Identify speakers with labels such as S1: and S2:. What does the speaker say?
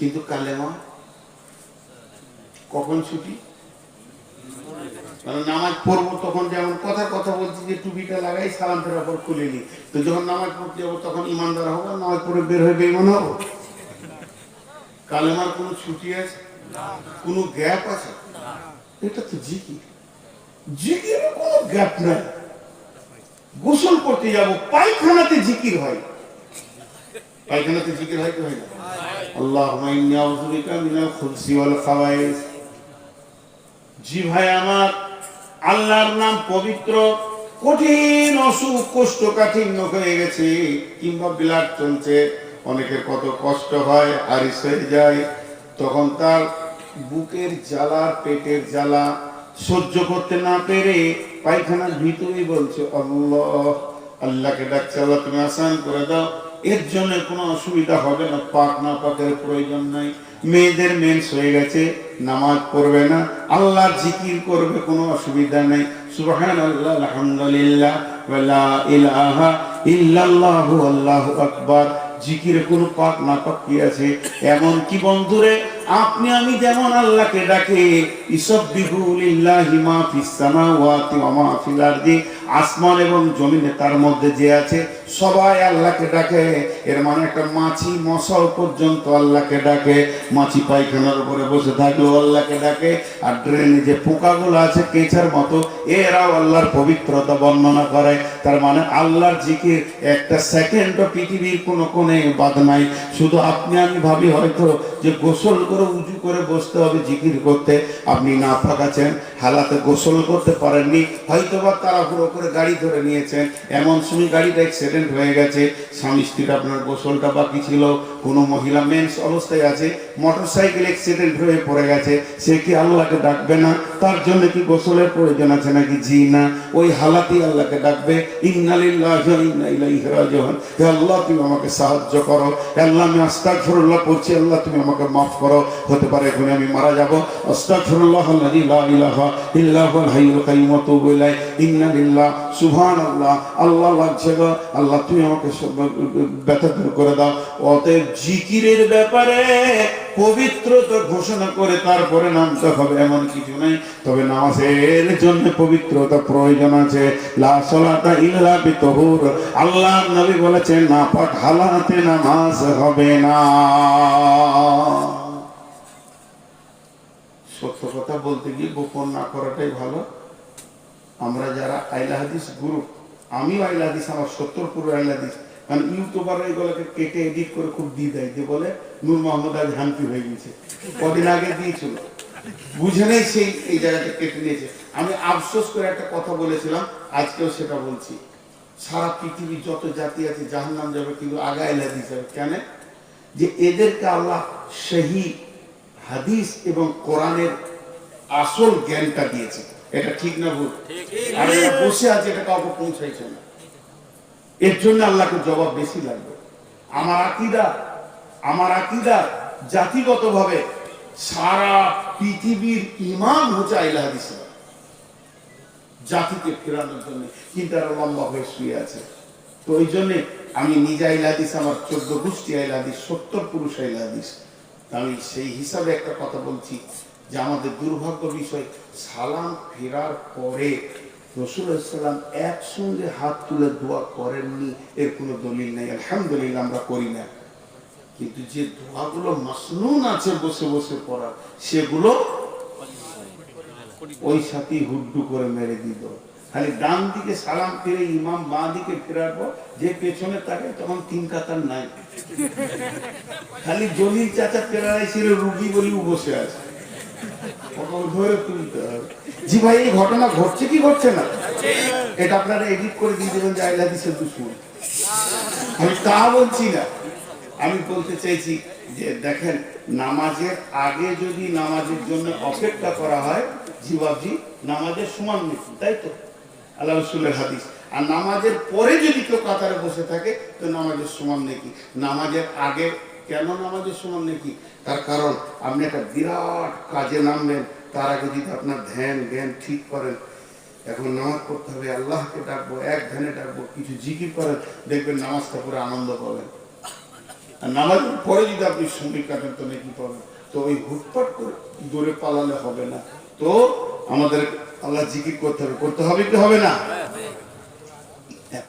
S1: কিন্তু কালেমা কখন ছুটি? নামাজ পড়ব তখন যেমন কথা কথা বলছি যে টুপিটা লাগাই সালাম ফেরার পর খুলে নি তো যখন নামাজ পড়তে যাব তখন ইমানদার হব নামাজ পড়ে বের হয়ে বেইমান হব। কালেমার কোনো ছুটি আছে? কোনো গ্যাপ আছে? এটা তো জিকির। জিকির কোনো গ্যাপ নাই। গোসল করতে যাব, পায়খানাতে জিকির হয়। পায়খানাতে জিকির হয় কি হয় না? মিনাল খুবসি ওয়াল খাবায়েস জি ভাই আমার, আল্লাহর নাম পবিত্র, কঠিন, অসুখ হয়ে গেছে, কিংবা বিলাট চলছে। অনেকের কত কষ্ট হয়, হারিস হয়ে যায়। তখন তার বুকের জ্বালা, পেটের জ্বালা সহ্য করতে না পেরে পায়খানার ভিতরেই বলছে, আল্লাহ, আল্লাহকে ডাকছে, আল্লাহ, তুমি আসান করে দাও। এর জন্য কোনো অসুবিধা হবে না, পাক না পাকের প্রয়োজন নাই। মেয়েদের মেন্স হয়ে গেছে, নামাজ পড়বে না আল্লাহ জিকির করবে, কোনো অসুবিধা নেই। সুবহান আল্লাহ আলহামদুলিল্লাহ ইলাহা ইল্লাল্লাহু, আল্লাহু আকবার। জিকিরে কোনো পাক না পাক কি আছে? এমন কি বন্ধুরে আপনি, আমি যেমন আল্লাহকে ডাকে ইসব্বিহু লিল্লাহি মা ফিস ওয়া মা ফিল আরদি, আসমান এবং জমিনে তার মধ্যে যে আছে, সবাই আল্লাহকে ডাকে। এর মানে একটা মাছি মশাও পর্যন্ত আল্লাহকে ডাকে। মাছি পায়খানার উপরে বসে থাকলেও আল্লাহকে ডাকে। আর ড্রেনে যে পোকাগুলো আছে, কেঁচার মতো, এরাও আল্লাহর পবিত্রতা বর্ণনা করে। তার মানে আল্লাহর জিকির একটা সেকেন্ডও পৃথিবীর কোনো কোণে বাদ নাই। শুধু আপনি, আমি ভাবি হয়তো যে গোসল করে উঁচু করে বসতে হবে, জিকির করতে। আপনি না ফাঁকাছেন হালাতে গোসল করতে পারেননি হয়তো বা তাড়াহুড়ো করে গাড়ি ধরে নিয়েছেন। এমন সময় গাড়িটা অ্যাক্সিডেন্ট হয়ে গেছে, স্বামী স্ত্রীর আপনার গোসলটা বাকি ছিল, কোনো মহিলা মেন্স অবস্থায় আছে মোটর সাইকেল অ্যাক্সিডেন্ট হয়ে পড়ে গেছে, সে কি আল্লাহকে ডাকবে না? তার জন্য কি গোসলের প্রয়োজন আছে নাকি? জি না। ওই হালাতেই আল্লাহকে ডাকবে ইন্নালিল্লাহি আল্লাহ, তুমি আমাকে সাহায্য করো। আল্লাহ, আমি আস্তাগফিরুল্লাহ পড়ছি। আল্লাহ, তুমি আমাকে মাফ করো। হতে পারে, এখন আমি মারা যাব। আস্তাগফিরুল্লাহ আল্লাযী লা ইলাহা ইল্লা হুয়াল হাইয়ুল কাইয়্যুম ওয়া ইন্না লিল্লাহ, সুবহানাল্লাহ। আল্লাহ লাগছে গো, আল্লাহ তুমি আমাকে ব্যথা দূর করে দাও। অতএব জিকিরের ব্যাপারে ঘোষণা করে তারপরে নামতে হবে, এমন কিছু নেই। তবে নামাজের জন্য পবিত্রতা প্রয়োজন আছে। লা ইল্লা বিতহুর। আল্লাহর নবী বলেছেন না পাক হালাতে নামাজ হবে না সত্য কথা বলতে গিয়ে গোপন না করাটাই ভালো। আমরা যারা আইলা হাদিস গ্রুপ আমিও আইলা হাদিস, আমার সত্তর পুরো আইলা হাদিস। কারণ ইউটিউবাররা এগুলোকে কেটে এডিট করে খুব দিয়ে দেয়, যে বলে নূর মোহাম্মদ আজ হান্তি হয়ে গেছে কদিন আগে দিয়েছিল। বুঝে নেই সেই এই জায়গাটা কেটে নিয়েছে। আমি আফসোস করে একটা কথা বলেছিলাম, আজকেও সেটা বলছি। সারা পৃথিবীর যত জাতি আছে জাহান নাম যাবে, কিন্তু আগা আইলা হাদিস যাবে। কেন? যে এদেরকে আল্লাহ সেই হাদিস এবং কোরআনের আসল জ্ঞানটা দিয়েছে। এটা ঠিক না ভুল? আর এরা বসে আছে, এটা কাউকে পৌঁছাইছে না। এর জন্য আল্লাহকে জবাব বেশি লাগবে। আমার আকিদা আমার আকিদা জাতিগত ভাবে সারা পৃথিবীর ইমাম হচ্ছে আইলা হাদিস। জাতিকে ফেরানোর জন্য কিন্তু আরও লম্বা হয়ে শুয়ে আছে। তো ওই জন্যে আমি নিজে আইলাদিস আমার চোদ্দ গোষ্ঠী আইলাদিস সত্তর পুরুষ আইলাদিস আমি সেই হিসাবে একটা কথা বলছি যে আমাদের দুর্ভাগ্য বিষয়, সালাম ফেরার পরে রসুল ইসলাম একসঙ্গে হাত তুলে দোয়া করেননি, এর কোনো দলিল নেই। আলহামদুলিল্লাহ, আমরা করি না। কিন্তু যে দোয়াগুলো মাসনুন আছে বসে বসে পড়া সেগুলো ওই সাথে হুড্ডু করে মেরে দিত। খালি ডান দিকে সালাম ফিরে, ইমাম বাঁ দিকে ফেরার পর যে পেছনে তাকে, তখন তিন কাতার নাই। খালি জলিল চাচা ছিল রুগী বলি বসে আছে। জি ভাই, এই ঘটনা ঘটছে কি ঘটছে না? এটা আপনারা এডিট করে দিয়ে দেবেন যে আইলা দুশ্মন আমি তা বলছি না। আমি বলতে চাইছি যে দেখেন, নামাজের আগে যদি নামাজের জন্য অপেক্ষা করা হয়, জি বাবজি নামাজের সমান মৃত্যু, তাই তো? আল্লাহ হাদিস। আর নামাজের পরে যদি কেউ কাতারে বসে থাকে, তো নামাজের সমান নাকি? নামাজের আগে কেন নামাজের সমান নাকি? তার কারণ, আপনি একটা বিরাট কাজে নামবেন, তার আগে যদি আপনার ধ্যান, জ্ঞান ঠিক করেন, এখন নামাজ পড়তে হবে, আল্লাহকে ডাকবো, এক ধ্যানে ডাকবো, কিছু জিকির করেন, দেখবেন নামাজটা পুরো আনন্দ পাবেন। আর নামাজ পরে যদি আপনি সময় কাটেন তো নাকি পাবেন? তো ওই হুটপাট করে দূরে পালালে হবে না। তো আমাদের আল্লাহ জিকির করতে হবে করতে হবে কি হবে না?